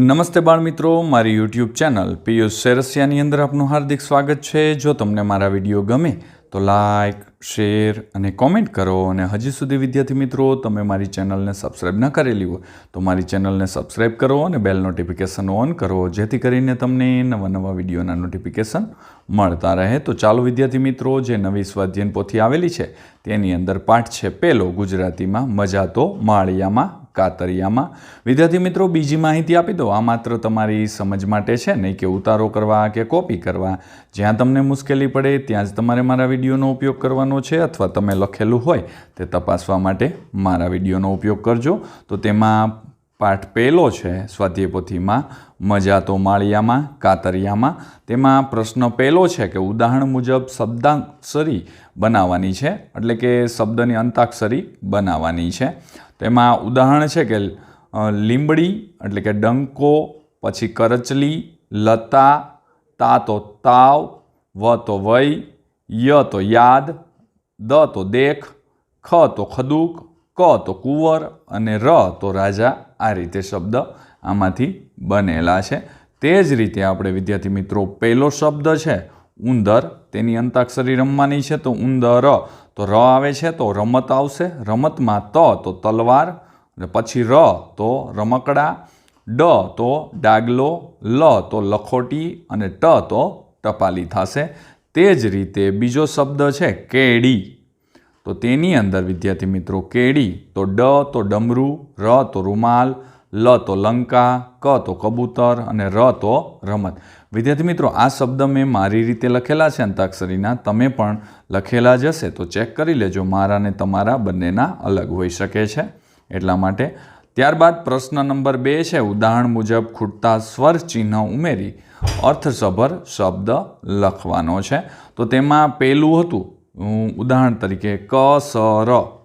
નમસ્તે બાળમિત્રો, મારી યુટ્યુબ ચેનલ પિયુષ સેરસિયાની અંદર આપનું હાર્દિક સ્વાગત છે. જો તમને મારા વીડિયો ગમે, તો લાઈક શેર અને કોમેન્ટ કરો અને હજી સુધી વિદ્યાર્થી મિત્રો, તમે મારી ચેનલને સબસ્ક્રાઈબ ન કરેલી હોય, તો મારી ચેનલને સબસ્ક્રાઇબ કરો અને બેલ નોટિફિકેશન ઓન કરો, જેથી કરીને તમને નવા નવા વિડીયોના નોટિફિકેશન મળતા રહે. તો ચાલો વિદ્યાર્થી મિત્રો, જે નવી સ્વાધ્યાયન પોથી આવેલી છે, તેની અંદર પાઠ છે. પહેલો ગુજરાતીમાં, મજા તો માળિયામાં કાતરિયામાં વિદ્યાર્થી મિત્રો, બીજી માહિતી આપી દો આ માત્ર તમારી સમજ માટે છે, નહીં કે ઉતારો કરવા કે કોપી કરવા. જ્યાં તમને મુશ્કેલી પડે, ત્યાં જ તમારે મારા વિડીયોનો ઉપયોગ કરવાનો છે, અથવા તમે લખેલું હોય, તે તપાસવા માટે મારા વિડીયોનો ઉપયોગ કરજો. તો તેમાં પાઠ પહેલો છે સ્વાધ્યાય પોથીમાં, મજા તો માળિયામાં, કાતરિયામાં. તેમાં પ્રશ્ન પહેલો છે કે ઉદાહરણ મુજબ શબ્દાક્ષરી બનાવવાની છે, એટલે કે શબ્દની અંતાક્ષરી બનાવવાની છે. તેમાં ઉદાહરણ છે કે લીંબડી, એટલે કે ડંકો, પછી કરચલી, લતા, તા તો તાવ, વ તો વય, ય તો યાદ, દ તો દેખ, ખ તો ખદુક ક તો કુંવર અને ર તો રાજા આ રીતે શબ્દ આમાંથી બનેલા છે. તે જ રીતે આપણે વિદ્યાર્થી મિત્રો, પહેલો શબ્દ છે ઉંદર. તેની અંતાક્ષરી રમવાની છે તો ઉંદર. તો ર આવે છે તો રમત આવશે. રમતમાં ત તો તલવાર પછી ર તો રમકડા. ડ તો ડાગલો. લ તો લખોટી અને ટ તો ટપાલી થશે. તે જ રીતે બીજો શબ્દ છે કેડી. તો તેની અંદર, વિદ્યાર્થી મિત્રો, કેડી, તો ડ, તો ડમરું, ર, તો રૂમાલ, લ, તો લંકા, ક, તો કબૂતર અને ર, તો રમત. વિદ્યાર્થી મિત્રો, આ શબ્દ મેં મારી રીતે લખેલા છે અંતાક્ષરીના. તમે પણ લખેલા જ હશે, તો ચેક કરી લેજો. મારા અને તમારા બંનેના અલગ હોઈ શકે છે. એટલા માટે ત્યારબાદ પ્રશ્ન નંબર બે છે. ઉદાહરણ મુજબ, ખૂટતા સ્વર ચિહ્ન ઉમેરી અર્થસભર શબ્દ લખવાનો છે. તો તેમાં પહેલું હતું ઉદાહરણ તરીકે ક, સ, ર.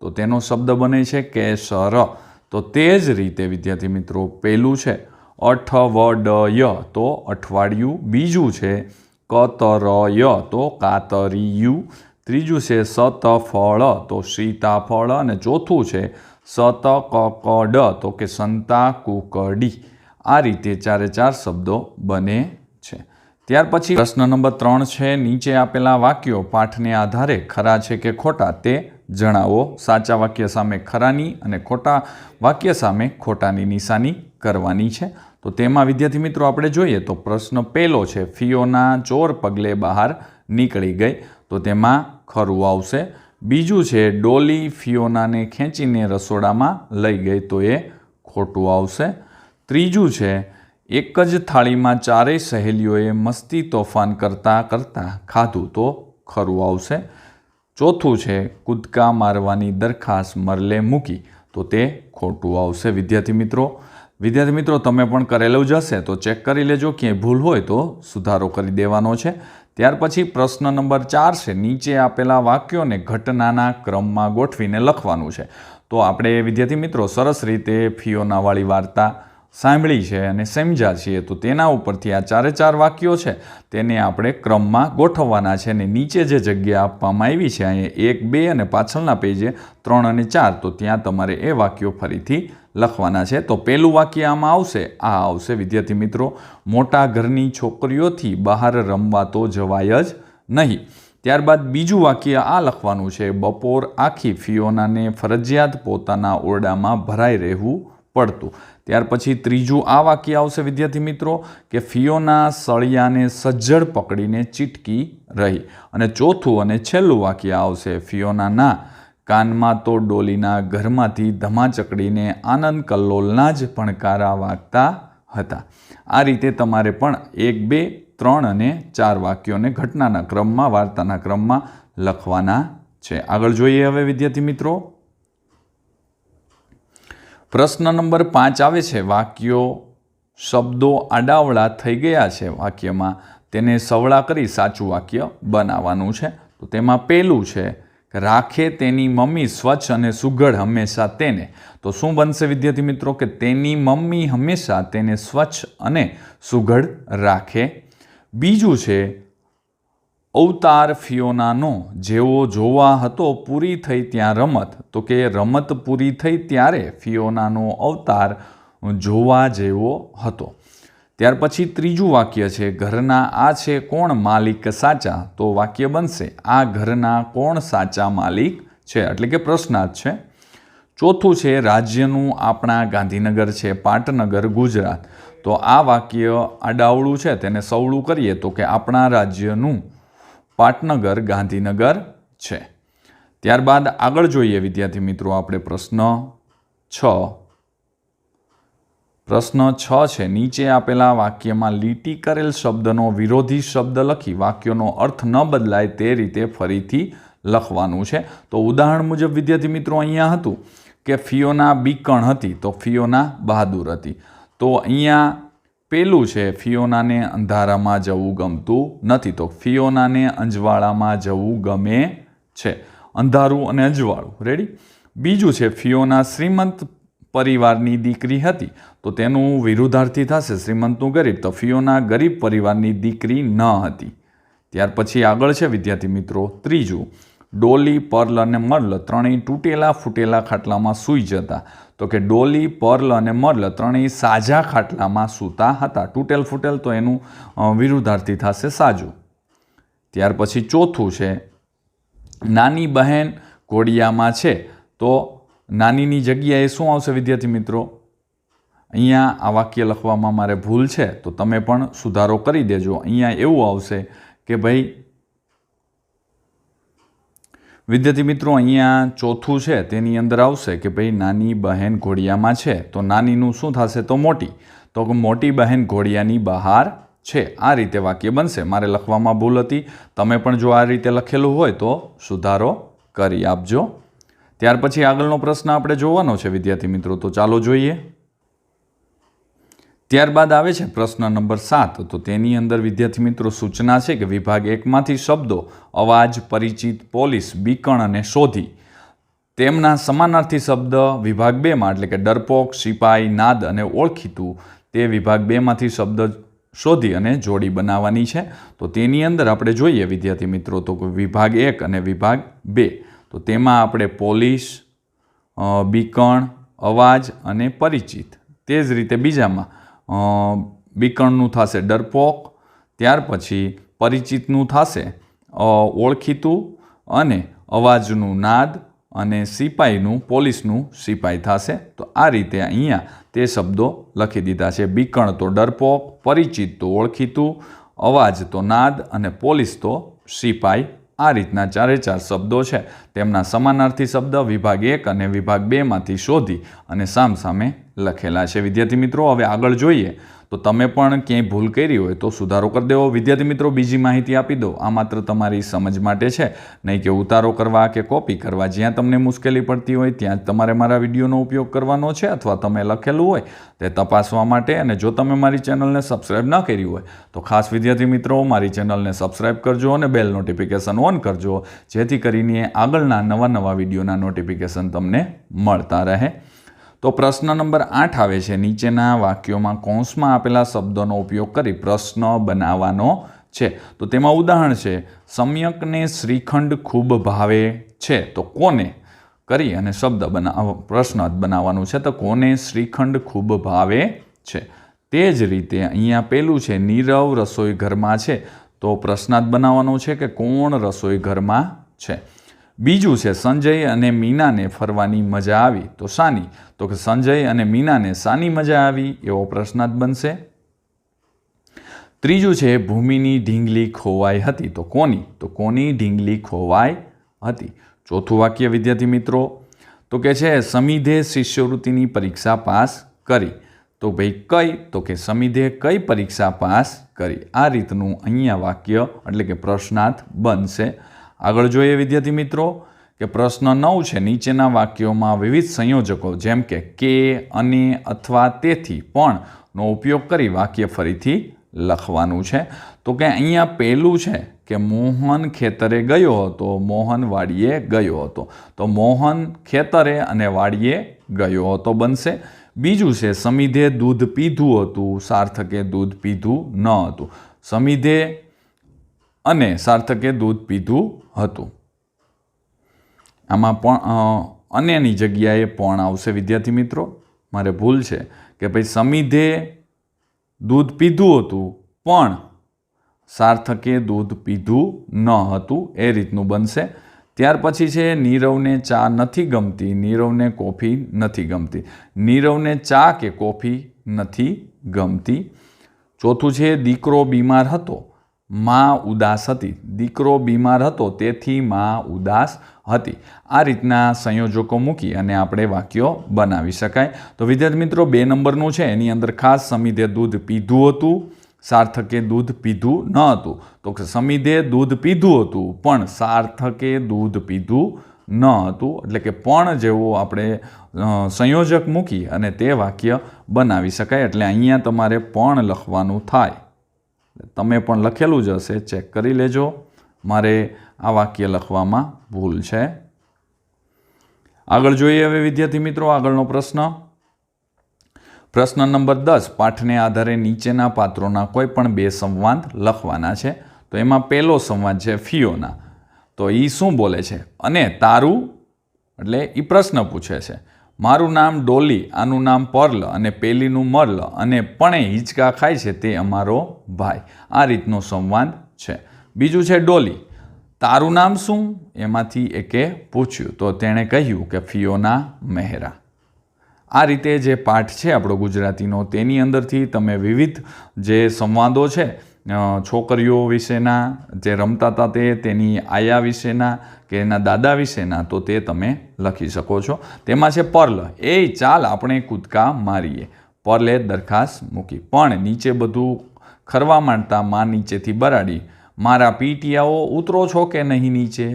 તો તેનો શબ્દ બને છે કેસર. તો તે જ રીતે, વિદ્યાર્થી મિત્રો પહેલું છે અઠવડય. તો અઠવાડિયું, બીજું છે કતરય. તો કાતરિયું. ત્રીજું છે સતફળ. તો સીતાફળ. અને ચોથું છે સતકકડ. તો કે સંતા કુકડી આ રીતે ચારે ચાર શબ્દો બને ત્યાર પછી પ્રશ્ન નંબર ત્રણ છે, નીચે આપેલા વાક્યો પાઠને આધારે ખરા છે કે ખોટા તે જણાવો. સાચા વાક્ય સામે ખરાની અને ખોટા વાક્ય સામે ખોટાની નિશાની કરવાની છે. તો તેમાં, વિદ્યાર્થી મિત્રો, આપણે જોઈએ તો પ્રશ્ન પહેલો છે ફિયોના ચોર પગલે બહાર નીકળી ગઈ. તો તેમાં ખરું આવશે. બીજું છે, ડોલી ફિયોનાને ખેંચીને રસોડામાં લઈ ગઈ તો એ ખોટું આવશે. ત્રીજું છે એક જ થાળીમાં ચારેય સહેલીઓએ મસ્તી તોફાન કરતાં કરતાં ખાધું તો ખરું આવશે. ચોથું છે, કૂદકા મારવાની દરખાસ્ત મરલે મૂકી તો તે ખોટું આવશે. વિદ્યાર્થી મિત્રો વિદ્યાર્થી મિત્રો, તમે પણ કરેલું જ હશે તો ચેક કરી લેજો. ક્યાંય ભૂલ હોય તો સુધારો કરી દેવાનો છે. ત્યાર પછી પ્રશ્ન નંબર ચાર છે, નીચે આપેલા વાક્યોને ઘટનાના ક્રમમાં ગોઠવીને લખવાનું છે. તો આપણે વિદ્યાર્થી મિત્રો, સરસ રીતે ફિયોનાવાળી વાર્તા સાંભળી છે અને સમજ્યા છીએ. તો તેના ઉપરથી આ ચારે ચાર વાક્યો છે. તેને આપણે ક્રમમાં ગોઠવવાના છે અને નીચે જે જગ્યા આપવામાં આવી છે, અહીંયા એક, બે અને પાછળના પેજે ત્રણ અને ચાર, તો ત્યાં તમારે એ વાક્યો ફરીથી લખવાના છે. તો પહેલું વાક્ય આમાં આવશે. આ આવશે, વિદ્યાર્થી મિત્રો, મોટા ઘરની છોકરીઓથી બહાર રમવા તો જવાય જ નહીં. ત્યારબાદ બીજું વાક્ય આ લખવાનું છે. બપોર આખી ફિયોનાને ફરજિયાત પોતાના ઓરડામાં ભરાઈ રહેવું પડતું. ત્યાર પછી ત્રીજું આ વાક્ય આવશે, વિદ્યાર્થી મિત્રો, કે ફિયોના સળિયાને સજ્જડ પકડીને ચીટકી રહી. અને ચોથું અને છેલ્લું વાક્ય આવશે, ફિયોનાના કાનમાં તો ડોલીના ઘરમાંથી ધમાચકડીને આનંદ કલ્લોલના જ ભણકારા વાગતા હતા. આ રીતે તમારે પણ એક, બે, ત્રણ અને ચાર વાક્યોને ઘટનાના ક્રમમાં, વાર્તાના ક્રમમાં લખવાના છે. આગળ જોઈએ હવે, વિદ્યાર્થી મિત્રો. પ્રશ્ન નંબર પાંચ આવે છે, વાક્યો, શબ્દો આડાવડા થઈ ગયા છે વાક્યમાં, તેને સવળા કરી સાચું વાક્ય બનાવવાનું છે. તો તેમાં પહેલું છે રાખે તેની મમ્મી સ્વચ્છ અને સુઘડ હંમેશા તેને. તો શું બનશે વિદ્યાર્થી મિત્રો કે તેની મમ્મી હંમેશા તેને સ્વચ્છ અને સુઘડ રાખે? બીજું છે અવતાર ફિયોનાનો જેવો જોવા હતો પૂરી થઈ ત્યાં રમત. તો કે રમત પૂરી થઈ ત્યારે ફિયોનાનો અવતાર જોવા જેવો હતો. ત્યાર પછી ત્રીજું વાક્ય છે, ઘરના આ છે કોણ માલિક સાચા? તો વાક્ય બનશે, આ ઘરના કોણ સાચા માલિક છે? એટલે કે પ્રશ્નાર્થ છે. ચોથું છે, રાજ્યનું આપણા ગાંધીનગર છે, પાટનગર, ગુજરાત. તો આ વાક્ય આડાવળું છે, તેને સવળું કરીએ તો કે આપણા રાજ્યનું પાટનગર ગાંધીનગર છે. ત્યારબાદ આગળ જોઈએ વિદ્યાર્થી મિત્રો આપણે પ્રશ્ન છ. પ્રશ્ન છ છે, નીચે આપેલા વાક્યમાં લીટી કરેલ શબ્દનો વિરોધી શબ્દ લખી વાક્યનો અર્થ ન બદલાય તે રીતે ફરીથી લખવાનું છે. તો ઉદાહરણ મુજબ વિદ્યાર્થી મિત્રો અહીંયા હતું કે ફિયોના બીકણ હતી તો ફિયોના બહાદુર હતી. તો અહીંયા પેલું છે, ફિયોનાને અંધારામાં જવું ગમતું નથી. તો ફિયોનાને અંજવાળામાં જવું ગમે છે. અંધારું અને અજવાળું. રેડી બીજું છે, ફિયોના શ્રીમંત પરિવારની દીકરી હતી. તો તેનું વિરુદ્ધાર્થી થશે, શ્રીમંતનું ગરીબ. તો ફિયોના ગરીબ પરિવારની દીકરી ન હતી. ત્યાર પછી આગળ છે વિદ્યાર્થી મિત્રો, ત્રીજું. ડોલી, પર્લ અને મર્લ ત્રણેય તૂટેલા ફૂટેલા ખાટલામાં સૂઈ જતા. તો કે ડોલી, પર્લ અને મર્લ ત્રણેય સાજા ખાટલામાં સૂતા હતા. તૂટેલ ફૂટેલ તો એનું વિરુદ્ધાર્થી થશે સાજું. ત્યાર પછી ચોથું છે, નાની બહેન ઘોડિયામાં છે. તો નાનીની જગ્યાએ શું આવશે વિદ્યાર્થી મિત્રો? અહીંયા આ વાક્ય લખવામાં મારે ભૂલ છે. તો તમે પણ સુધારો કરી દેજો. અહીંયા એવું આવશે કે ભાઈ વિદ્યાર્થી મિત્રો, અહીંયા ચોથું છે, તેની અંદર આવશે કે ભાઈ નાની બહેન ઘોડિયામાં છે, તો નાનીનું શું થશે તો મોટી? તો મોટી બહેન ઘોડિયાની બહાર છે. આ રીતે વાક્ય બનશે. મારે લખવામાં ભૂલ હતી. તમે પણ જો આ રીતે લખેલું હોય તો સુધારો કરી આપજો. ત્યાર પછી આગળનો પ્રશ્ન આપણે જોવાનો છે, વિદ્યાર્થી મિત્રો. તો ચાલો જોઈએ. ત્યારબાદ આવે છે પ્રશ્ન નંબર સાત. તો તેની અંદર વિદ્યાર્થી મિત્રો સૂચના છે કે વિભાગ એકમાંથી શબ્દો, અવાજ, પરિચિત, પોલીસ, બીકણ અને શોધી. તેમના સમાનાર્થી શબ્દ વિભાગ બેમાં, એટલે કે ડરપોક, સિપાઈ, નાદ અને ઓળખીતું, તે વિભાગ બેમાંથી શબ્દ શોધી અને જોડી બનાવવાની છે. તો તેની અંદર આપણે જોઈએ વિદ્યાર્થી મિત્રો, તો વિભાગ એક અને વિભાગ બે. તો તેમાં આપણે પોલીસ બીકણ, અવાજ અને પરિચિત. તે જ રીતે બીજામાં બીકણનું થશે ડરપોક, ત્યાર પછી પરિચિતનું થશે ઓળખીતું અને અવાજનું નાદ અને સિપાહીનું પોલીસનું સિપાઈ થશે. તો આ રીતે અહીંયા તે શબ્દો લખી દીધા છે. બીકણ તો ડરપોક, પરિચિત તો ઓળખીતું, અવાજ તો નાદ અને પોલીસ તો સિપાઈ આ રીતના ચારે ચાર શબ્દો છે. તેમના સમાનાર્થી શબ્દ વિભાગ એક અને વિભાગ બેમાંથી શોધી અને સામસામે લખેલા છે. વિદ્યાર્થી મિત્રો, હવે આગળ જોઈએ. તો તમે પણ ક્યાંય ભૂલ કરી હોય તો સુધારો કરી દેવો. વિદ્યાર્થી મિત્રો, બીજી માહિતી આપી દો આ માત્ર તમારી સમજ માટે છે. નહીં કે ઉતારો કરવા કે કોપી કરવા. જ્યાં તમને મુશ્કેલી પડતી હોય, ત્યાં તમારે મારા વિડીયોનો ઉપયોગ કરવાનો છે અથવા તમે લખેલું હોય તે તપાસવા માટે. અને જો તમે મારી ચેનલને સબસ્ક્રાઈબ ન કરી હોય, તો ખાસ વિદ્યાર્થી મિત્રો, મારી ચેનલને સબસ્ક્રાઈબ કરજો અને બેલ નોટિફિકેશન ઓન કરજો. જેથી કરીને આગળના નવા નવા વિડીયોના નોટિફિકેશન તમને મળતા રહે. તો પ્રશ્ન નંબર આઠ આવે છે. નીચેના વાક્યોમાં કૌંસમાં આપેલા શબ્દોનો ઉપયોગ કરી પ્રશ્ન બનાવવાનો છે. તો તેમાં ઉદાહરણ છે, સમ્યકને શ્રીખંડ ખૂબ ભાવે છે. તો કોને કરી અને શબ્દ બનાવ, પ્રશ્ન બનાવવાનું છે, તો કોને શ્રીખંડ ખૂબ ભાવે છે? તે જ રીતે અહીંયા પેલું છે, નીરવ રસોઈ ઘરમાં છે. તો પ્રશ્નાર્થ બનાવવાનો છે કે કોણ રસોઈ ઘરમાં છે? બીજું છે, સંજય અને મીનાને ફરવાની મજા આવી. તો સાની, તો કે સંજય અને મીનાને સાની મજા આવી, એવો પ્રશ્નાર્થ બનશે. ત્રીજું છે, ભૂમિની ઢીંગલી ખોવાઈ હતી. તો કોની? તો કોની ઢીંગલી ખોવાઈ હતી? ચોથું વાક્ય, વિદ્યાર્થી મિત્રો. તો કે છે, સમિધે શિષ્યવૃત્તિની પરીક્ષા પાસ કરી. તો ભાઈ કઈ? તો કે સમિધે કઈ પરીક્ષા પાસ કરી? આ રીતનું અહીંયા વાક્ય, એટલે કે પ્રશ્નાર્થ બનશે. આગળ જોઈએ વિદ્યાર્થી મિત્રો કે પ્રશ્ન નવ છે, નીચેના વાક્યોમાં વિવિધ સંયોજકો જેમ કે કે, અને અથવા તેથી પણ નો ઉપયોગ કરી વાક્ય ફરીથી લખવાનું છે. તો કે અહીંયા પહેલું છે કે મોહન ખેતરે ગયો હતો, મોહન વાડીએ ગયો હતો. તો મોહન ખેતરે અને વાડીએ ગયો હતો બનશે. બીજું છે, સમિધે દૂધ પીધું હતું, સાર્થકે દૂધ પીધું ન હતું. સમિધે અને સાર્થકે દૂધ પીધું હતું. આમાં પણ અનેની જગ્યાએ પણ આવશે. વિદ્યાર્થી મિત્રો, મારે ભૂલ છે કે ભાઈ સમિધે દૂધ પીધું હતું, પણ સાર્થકે દૂધ પીધું ન હતું. એ રીતનું બનશે. ત્યાર પછી છે, નીરવને ચા નથી ગમતી. નીરવને કોફી નથી ગમતી. નીરવને ચા કે કોફી નથી ગમતી. ચોથું છે, દીકરો બીમાર હતો. માં ઉદાસ હતી. દીકરો બીમાર હતો, તેથી માં ઉદાસ હતી. આ રીતના સંયોજકો મૂકી અને આપણે વાક્યો બનાવી શકાય. તો વિદ્યાર્થી મિત્રો, બે નંબરનું છે. એની અંદર ખાસ સમિધે દૂધ પીધું હતું, સાર્થકે દૂધ પીધું ન હતું. તો સમિધે દૂધ પીધું હતું, પણ સાર્થકે દૂધ પીધું ન હતું. એટલે કે પણ જેવો આપણે સંયોજક મૂકી અને તે વાક્ય બનાવી શકાય. એટલે અહીંયા તમારે પણ લખવાનું થાય. તમે પણ લખેલું જ હશે, ચેક કરી લેજો. મારે આ વાક્ય લખવામાં ભૂલ છે. આગળ જોઈએ હવે વિદ્યાર્થી મિત્રો, આગળનો પ્રશ્ન. પ્રશ્ન નંબર દસ, પાઠને આધારે નીચેના પાત્રોના કોઈ પણ બે સંવાદ લખવાના છે. તો એમાં પહેલો સંવાદ છે ફિયોના તો એ શું બોલે છે? અને તારું, એટલે એ પ્રશ્ન પૂછે છે. મારું નામ ડોલી, આનું નામ પર્લ અને પેલીનું મર્લ અને પણે હિંચકા ખાય છે તે અમારો ભાઈ. આ રીતનો સંવાદ છે. બીજું છે ડોલી. તારું નામ શું? એમાંથી એકે પૂછ્યું. તો તેણે કહ્યું કે ફિયોના મહેરા. આ રીતે જે પાઠ છે આપણો ગુજરાતીનો, તેની અંદરથી તમે વિવિધ જે સંવાદો છે છોકરીઓ વિશેના, જે રમતા હતા તે, તેની આયા વિશેના કે એના દાદા વિશેના તો તે તમે લખી શકો છો. તેમાં છે પર્લ. એ ચાલ આપણે કૂદકા મારીએ. પર્લે દરખાસ્ત મૂકી. પણ નીચે બધું ખરવા માંડતા માં નીચેથી બરાડી. મારા પીટિયાઓ, ઉતરો છો કે નહીં નીચે?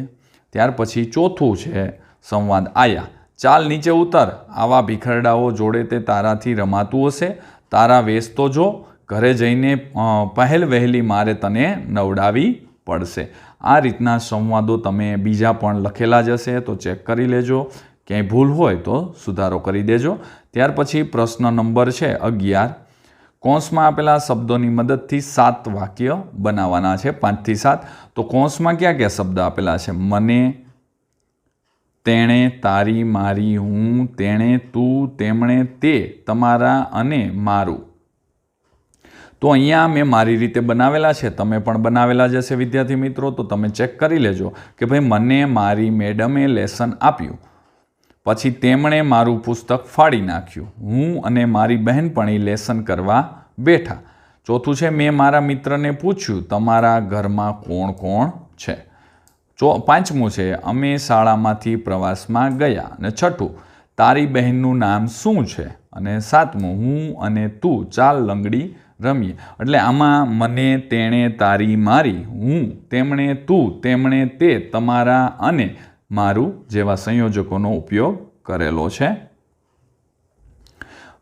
ત્યાર પછી ચોથું છે સંવાદ. આયા, ચાલ નીચે ઉતર. આવા ભીખરડાઓ જોડે તે તારાથી રમાતું હશે. તારા વેચતો જો. ઘરે જઈને પહેલ વહેલી મારે તને નવડાવી પડશે. આ રીતના સંવાદો તમે બીજા પણ લખેલા જ હશે, તો ચેક કરી લેજો. ક્યાંય ભૂલ હોય તો સુધારો કરી દેજો. ત્યાર પછી પ્રશ્ન નંબર છે અગિયાર. કૌંસમાં આપેલા શબ્દોની મદદથી સાત વાક્ય બનાવવાના છે, પાંચથી સાત. તો કૌંસમાં ક્યાં ક્યાં શબ્દ આપેલા છે? મને, તેણે, તારી, મારી, હું, તેણે, તું, તેમણે, તે, તમારા અને મારું. તો અહીંયા મેં મારી રીતે બનાવેલા છે. તમે પણ બનાવેલા જ હશે, વિદ્યાર્થી મિત્રો. તો તમે ચેક કરી લેજો કે ભાઈ મને મારી મેડમે લેસન આપ્યું. પછી તેમણે મારું પુસ્તક ફાડી નાખ્યું. હું અને મારી બહેનપણી લેસન કરવા બેઠા. ચોથું છે, મેં મારા મિત્રને પૂછ્યું, તમારા ઘરમાં કોણ કોણ છે? ચો, પાંચમું છે, અમે શાળામાંથી પ્રવાસમાં ગયા. અને છઠ્ઠું, તારી બહેનનું નામ શું છે? અને સાતમું, હું અને તું ચાલ લંગડી રમીએ એટલે આમાં મને તેણે તારી મારી, હું તેમણે તું તેમણે તે તમારા અને મારું જેવા સંયોજકોનો ઉપયોગ કરેલો છે.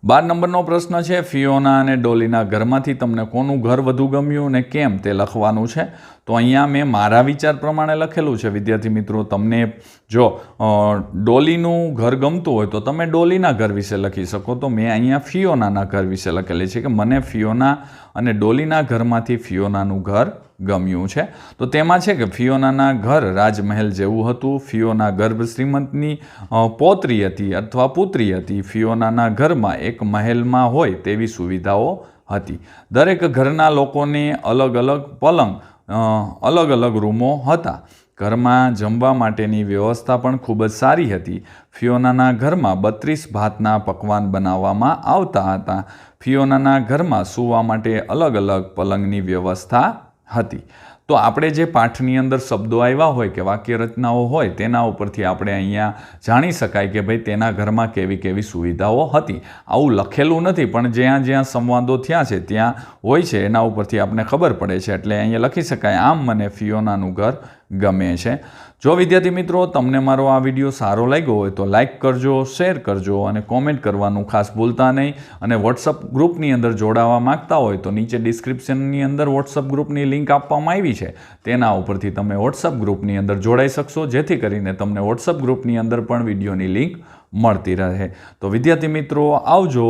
બાર નંબરનો પ્રશ્ન છે, ફિયોના અને ડોલીના ઘરમાંથી તમને કોનું ઘર વધુ ગમ્યું અને કેમ તે લખવાનું છે. તો અહીંયા મેં મારા વિચાર પ્રમાણે લખેલું છે. વિદ્યાર્થી મિત્રો, તમને જો ડોલીનું ઘર ગમતું હોય તો તમે ડોલીના ઘર વિશે લખી શકો. તો મેં અહીંયા ફિયોનાના ઘર વિશે લખેલી છે કે મને ફિયોના અને ડોલીના ઘરમાંથી ફિયોનાનું ઘર ગમ્યું છે. તો તેમાં છે કે ફિયોનાના ઘર રાજમહેલ જેવું હતું. ફિયોના ગર્ભ શ્રીમંતની પોતરી હતી અથવા પુત્રી હતી. ફિયોનાના ઘરમાં એક મહેલમાં હોય તેવી સુવિધાઓ હતી. દરેક ઘરના લોકોને અલગ અલગ પલંગ અલગ અલગ રૂમો હતા. ઘરમાં જમવા માટેની વ્યવસ્થા પણ ખૂબ જ સારી હતી. ફિયોનાના ઘરમાં બત્રીસ ભાતના પકવાન બનાવવામાં આવતા હતા. ફિયોનાના ઘરમાં સૂવા માટે અલગ અલગ પલંગની વ્યવસ્થા હતી. તો આપણે જે પાઠની અંદર શબ્દો આવ્યા હોય કે વાક્ય રચનાઓ હોય, તેના ઉપરથી આપણે અહીંયા જાણી શકાય કે ભાઈ તેના ઘરમાં કેવી કેવી સુવિધાઓ હતી. આવું લખેલું નથી, પણ જ્યાં જ્યાં સંવાદો થયા છે, ત્યાં હોય છે. એના ઉપરથી આપણે ખબર પડે છે. એટલે અહીંયા લખી શકાય, આમ મને ફિયોનાનું ઘર ગમે છે. જો વિદ્યાર્થી મિત્રો તમને મારો આ વીડિયો સારો લાગ્યો હોય તો લાઈક કરજો, શેર કરજો અને કોમેન્ટ કરવાનું ખાસ ભૂલતા નહીં. અને વોટ્સઅપ ગ્રુપની અંદર જોડાવા માંગતા હોય તો નીચે ડિસ્ક્રિપ્શનની અંદર વોટ્સઅપ ગ્રુપની લિંક આપવામાં આવી છે. તેના ઉપરથી તમે વોટ્સઅપ ગ્રુપની અંદર જોડાઈ શકશો, જેથી કરીને તમને વોટ્સઅપ ગ્રુપની અંદર પણ વિડીયોની લિંક મળતી રહે. તો વિદ્યાર્થી મિત્રો, આવજો.